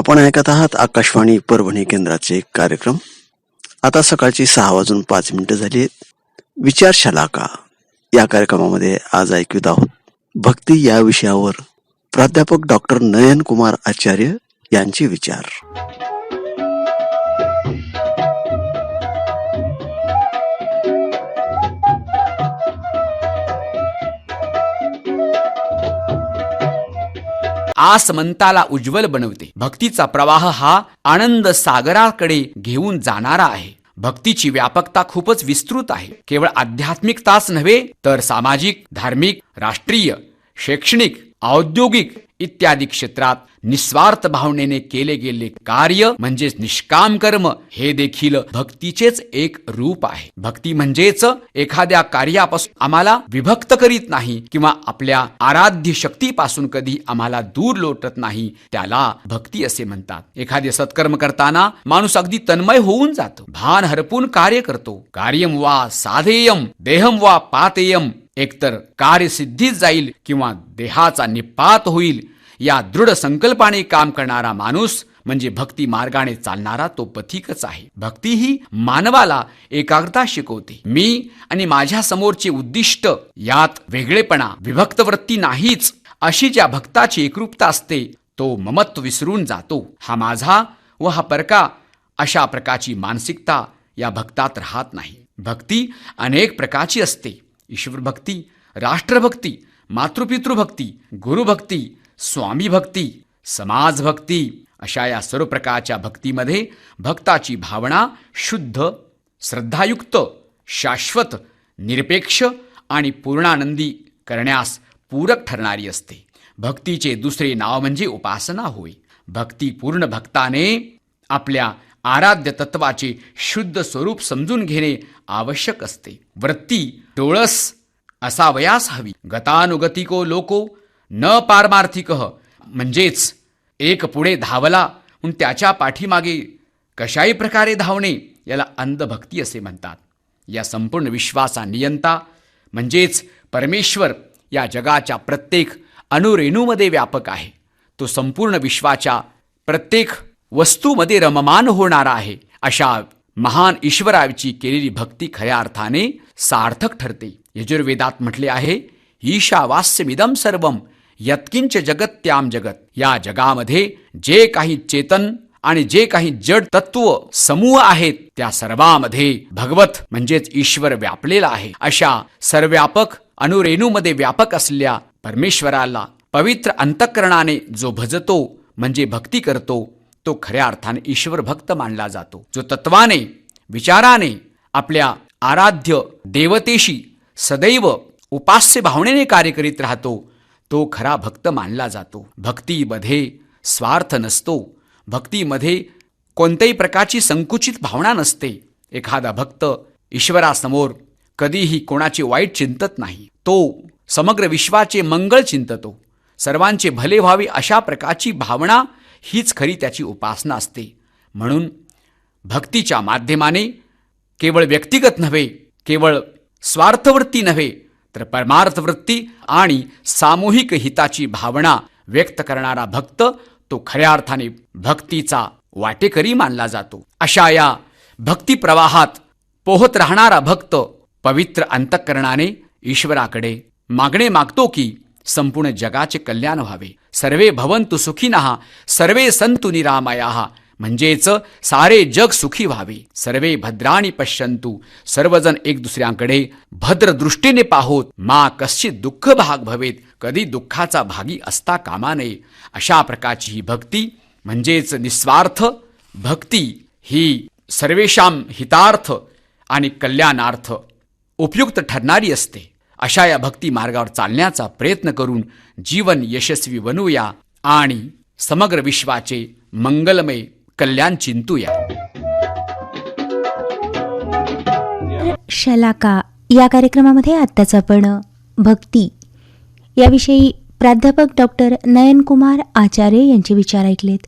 आपण ऐकत आहात आकाशवाणी परभणी केंद्राचे कार्यक्रम. आता सकाळची सहा वाजून पाच मिनिटं झाली आहेत. विचारशाला का या कार्यक्रमामध्ये आज ऐकूत आहोत. भक्ती या विषयावर प्राध्यापक डॉक्टर नयन कुमार आचार्य यांचे विचार. आसमंताला उज्ज्वल बनवते. भक्तीचा प्रवाह हा आनंद सागराकडे घेऊन जाणारा आहे. भक्तीची व्यापकता खूपच विस्तृत आहे. केवळ आध्यात्मिकताच नव्हे तर सामाजिक धार्मिक राष्ट्रीय शैक्षणिक औद्योगिक इत्यादी क्षेत्रात निस्वार्थ भावनेने केले गेले कार्य म्हणजेच निष्काम कर्म हे देखील भक्तीचेच एक रूप आहे. भक्ती म्हणजेच एखाद्या कार्यापासून आम्हाला विभक्त करीत नाही किंवा आपल्या आराध्य शक्तीपासून कधी आम्हाला दूर लोटत नाही त्याला भक्ती असे म्हणतात. एखादे सत्कर्म करताना माणूस अगदी तन्मय होऊन जातो. भान हरपून कार्य करतो. कार्यम वा साधेयम देहम वा पातेयम एकतर कार्यसिद्धीच जाईल किंवा देहाचा निपात होईल या दृढ संकल्पाने काम करणारा माणूस म्हणजे भक्ती मार्गाने चालणारा तो पथिकच आहे. भक्ती ही मानवाला एकाग्रता शिकवते. मी आणि माझ्या समोरचे उद्दिष्ट यात वेगळेपणा विभक्त वृत्ती नाहीच. अशी ज्या भक्ताची एकरूपता असते तो ममत्व विसरून जातो. हा माझा व हा परका अशा प्रकारची मानसिकता या भक्तात राहत नाही. भक्ती अनेक प्रकारची असते. ईश्वरभक्ती राष्ट्रभक्ती मातृपितृभक्ती गुरुभक्ती स्वामीभक्ती समाजभक्ती अशा या सर्व प्रकारच्या भक्तीमध्ये भक्ताची भावना शुद्ध श्रद्धायुक्त शाश्वत निरपेक्ष आणि पूर्णानंदी करण्यास पूरक ठरणारी असते. भक्तीचे दुसरे नाव म्हणजे उपासना होय. भक्ती पूर्ण भक्ताने आपल्या आराध्य तत्वाचे शुद्ध स्वरूप समजून घेणे आवश्यक असते. वृत्ती डोळस असावयास हवी. गतानुगतिको लोको न पारमार्थिक. म्हणजेच एक पुढे धावला म्हणून त्याच्या पाठीमागे कशाही प्रकारे धावणे याला अंधभक्ती असे म्हणतात. या संपूर्ण विश्वासा नियंता म्हणजेच परमेश्वर या जगाच्या प्रत्येक अणुरेणूमध्ये व्यापक आहे. तो संपूर्ण विश्वाच्या प्रत्येक वस्तूमध्ये रममान होणार आहे अशा महान ईश्वराची केलेली भक्ती खऱ्या अर्थाने सार्थक ठरते. यजुर्वेदात म्हटले आहे ईशावास्यमिदम सर्वम यत्किंच जगत्याम जगत. या जगामध्ये जे काही चेतन आणि जे काही जड तत्व समूह आहेत त्या सर्वामध्ये भगवत म्हणजेच ईश्वर व्यापलेला आहे. अशा सर्व्यापक अणुरेणूमध्ये व्यापक असलेल्या परमेश्वराला पवित्र अंतःकरणाने जो भजतो म्हणजे भक्ती करतो तो खऱ्या अर्थाने ईश्वर भक्त मानला जातो. जो तत्वाने विचाराने आपल्या आराध्य देवतेशी सदैव उपास्य भावनेने कार्य करीत राहतो तो खरा भक्त मानला जातो. भक्तीमध्ये स्वार्थ नसतो. भक्तीमध्ये कोणत्याही प्रकारची संकुचित भावना नसते. एखादा भक्त ईश्वरासमोर कधीही कोणाचे वाईट चिंतत नाही. तो समग्र विश्वाचे मंगळ चिंततो. सर्वांचे भले व्हावे अशा प्रकारची भावना हीच खरी त्याची उपासना असते. म्हणून भक्तीच्या माध्यमाने केवळ व्यक्तिगत नव्हे केवळ स्वार्थवृत्ती नव्हे तर परमार्थवृत्ती आणि सामूहिक हिताची भावना व्यक्त करणारा भक्त तो खऱ्या अर्थाने भक्तीचा वाटेकरी मानला जातो. अशा या भक्ती प्रवाहात पोहत राहणारा भक्त पवित्र अंतःकरणाने ईश्वराकडे मागणे मागतो की संपूर्ण जगाचे कल्याण व्हावे. सर्वे भवंतु सुखिनः सर्वे संतु निरामयाः। म्हणजेच सारे जग सुखी व्हावे। सर्वे भद्राणी पश्यंतु सर्वजण एक दुसऱ्यांकडे भद्र दृष्टीने पाहोत मा कशी दुःख भाग भवेत कधी दुःखाचा भागी असता कामा नये। अशा प्रकारची ही भक्ती म्हणजेच निस्वार्थ भक्ती ही सर्वेशाम हितार्थ आणि कल्याणार्थ उपयुक्त ठरणारी असते। अशा या भक्ती मार्गावर चालण्याचा प्रयत्न करून जीवन यशस्वी बनवूया आणि समग्र विश्वाचे मंगलमय कल्याण चिंतूया. शलाका या कार्यक्रमामध्ये आत्ताच आपण भक्ती. याविषयी प्राध्यापक डॉक्टर नयनकुमार आचार्य यांचे विचार ऐकलेत.